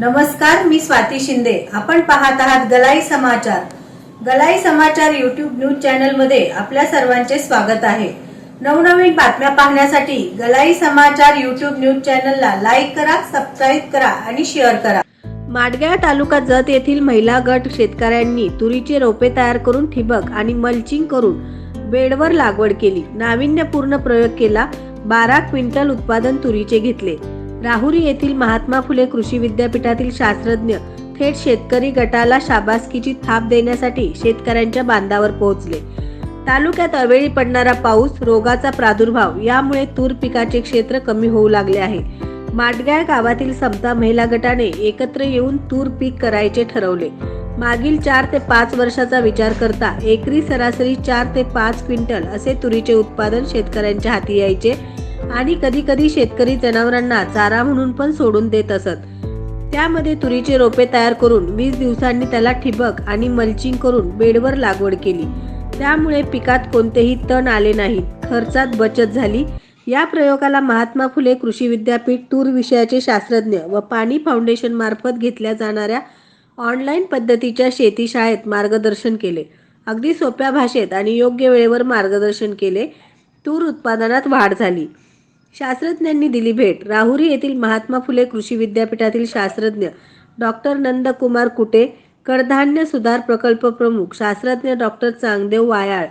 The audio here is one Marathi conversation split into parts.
नमस्कार मी स्वाती शिंदे. आपण पाहत आहात गलाई समाचार. गलाई समाचार युट्यूब न्यूज चॅनलमध्ये आपल्या सर्वांचे स्वागत आहे. नवनवीन बातम्या पाहण्यासाठी गलाई समाचार युट्यूब न्यूज चॅनलला लाईक करा सबस्क्राईब करा आणि शेअर करा. माडगाव तालुका जत येथील महिला गट शेतकऱ्यांनी तुरीचे रोपे तयार करून ठिबक आणि मल्चिंग करून बेडवर लागवड केली. नाविन्यपूर्ण प्रयोग केला. बारा क्विंटल उत्पादन तुरीचे घेतले. राहुरी येथील महात्मा फुले कृषी विद्यापीठातील शास्त्रज्ञ थेट शेतकरी गटाला शाबासकीची थाप देण्यासाठी शेतकऱ्यांच्या बांधावर पोहोचले. तालुक्यात अवेळी पडणारा पाऊस रोगाचा प्रादुर्भाव यामुळे तूर पिकाचे क्षेत्र कमी होऊ लागले आहे. माटगाळ गावातील समता महिला गटाने एकत्र येऊन तूर पीक करायचे ठरवले. मागील चार ते पाच वर्षाचा विचार करता एकरी सरासरी चार ते पाच क्विंटल असे तुरीचे उत्पादन शेतकऱ्यांच्या हाती यायचे. आणि कधी कधी शेतकरी जनावरांना चारा म्हणून पण सोडून देत असत. त्यामध्ये तुरीचे रोपे तयार करून वीस दिवसांनी त्याला ठिबक आणि मल्चिंग करून बेडवर लागवड केली. त्यामुळे पिकात कोणतेही तण आले नाहीत खर्चात बचत झाली. या प्रयोगाला महात्मा फुले कृषी विद्यापीठ तूर विषयाचे शास्त्रज्ञ व पाणी फाउंडेशन मार्फत घेतल्या जाणाऱ्या ऑनलाईन पद्धतीच्या शेती शाळेत मार्गदर्शन केले. अगदी सोप्या भाषेत आणि योग्य वेळेवर मार्गदर्शन केले. तूर उत्पादनात वाढ झाली. शास्त्रज्ञांनी दिली भेट. राहुरी येथील महात्मा फुले कृषी विद्यापीठातील शास्त्रज्ञ डॉक्टर नंदकुमार कुटे कडधान्य सुधार प्रकल्प प्रमुख शास्त्रज्ञ डॉक्टर चांगदेव वायाळ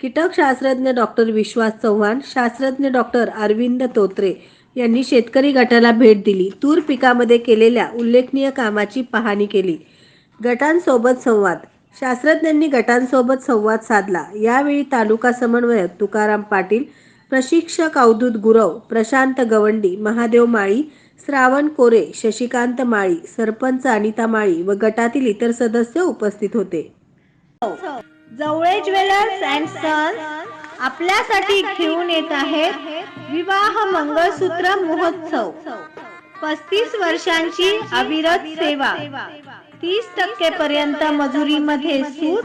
कीटक शास्त्रज्ञ डॉक्टर विश्वास चव्हाण शास्त्रज्ञ डॉक्टर अरविंद तोत्रे यांनी शेतकरी गटाला भेट दिली. तूर पिकामध्ये केलेल्या उल्लेखनीय कामाची पाहणी केली. गटांसोबत संवाद. शास्त्रज्ञांनी गटांसोबत संवाद साधला. यावेळी तालुका समन्वयक तुकाराम पाटील प्रशिक्षक अवधूत गुरव प्रशांत गवंडी महादेव माळी श्रावण कोरे शशिकांत माळी सरपंच अनिता माळी व गटातील इतर सदस्य उपस्थित होते. जवळे ज्वेलर्स अँड सन्स आपल्यासाठी घेऊन येत आहेत विवाह मंगळसूत्र महोत्सव. पस्तीस वर्षांची अविरत सेवा. तीस टक्के पर्यंत मजुरीमध्ये सूट